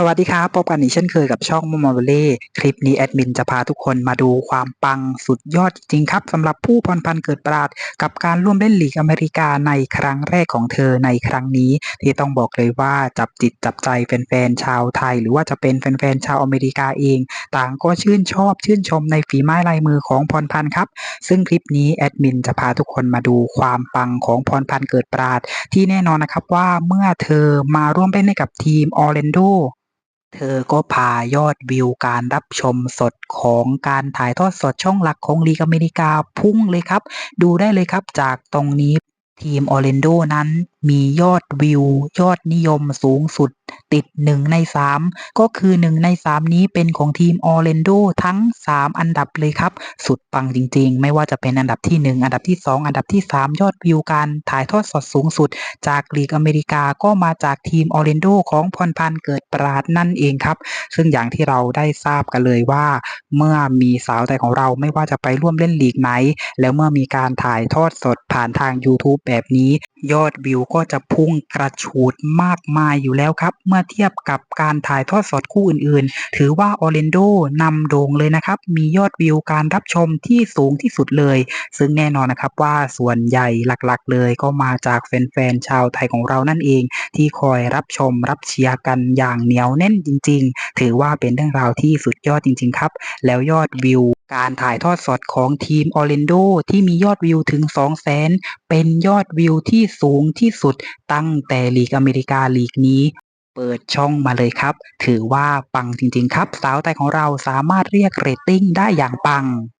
สวัสดีครับพบกันอีกเช่นเคยกับช่องม o มอเล่คลิปนี้แอดมินจะพาทุกคนมาดูความปังสุดยอดจริงครับสำหรับผู้พรพันเกิดปราด กับการร่วมเล่นลีกอเมริกาในครั้งแรกของเธอในครั้งนี้ ที่ต้องบอกเลยว่าจับจิตจับใจแฟนๆชาวไทย หรือว่าจะเป็นแฟนๆชาวอเมริกาเอง ต่างก็ชื่นชอบชื่นชมในฝีไม้ลายมือของพรพันครับซึ่งคลิปนี้แอดมินจะพาทุกคนมาดูความปังของพรพันเกิดปราด ที่แน่นอนนะครับว่าเมื่อเธอมาร่วมเล่นให้กับทีมออร์แลนโด เธอก็พายอดวิวการรับชมสดของการถ่ายทอดสดช่องหลักของลีกอเมริกาพุ่งเลยครับ ดูได้เลยครับจากตรงนี้ทีมออร์เลนโดนั้นมียอดวิว ยอดนิยมสูงสุด ติด1ใน3ก็คือ1ใน3นี้เป็นของทีมออร์แลนโดทั้ง3อันดับเลยครับ สุดปังจริงๆ ไม่ว่าจะเป็นอันดับที่1อันดับที่2อันดับที่3ยอดวิวการถ่ายทอดสดสูงสุด จากลีกอเมริกาก็มาจากทีมออร์แลนโดของพรพันธ์เกิดปราดนั่นเองครับ ซึ่งอย่างที่เราได้ทราบกันเลยว่า เมื่อมีสาวไทยของเราไม่ว่าจะไปร่วมเล่นลีกไหน แล้วเมื่อมีการถ่ายทอดสดผ่านทาง YouTube แบบนี้ ยอดวิวก็จะพุ่งกระฉูดมากมายอยู่แล้วครับ เมื่อเทียบกับการถ่ายทอดสดคู่อื่นๆ ถือว่าออร์แลนโดนำโด่งเลยนะครับ มียอดวิวการรับชมที่สูงที่สุดเลย ซึ่งแน่นอนนะครับว่าส่วนใหญ่หลักๆ เลยก็มาจากแฟนๆชาวไทยของเรานั่นเอง ที่คอยรับชมรับเชียร์กันอย่างเหนียวแน่นจริง ๆ ถือว่าเป็นเรื่องราวที่สุดยอดจริง ๆ ครับ แล้วยอดวิวการถ่ายทอดสดของทีมออร์เรนโดที่มียอดวิวถึง 200,000เป็นยอดวิวที่สูงที่สุดตั้งแต่ลีกอเมริกาลีกนี้เปิดช่องมาเลยครับ ถือว่าปังจริง ๆ ครับ สาวไทยของเราสามารถเรียกเรตติ้งได้อย่างปัง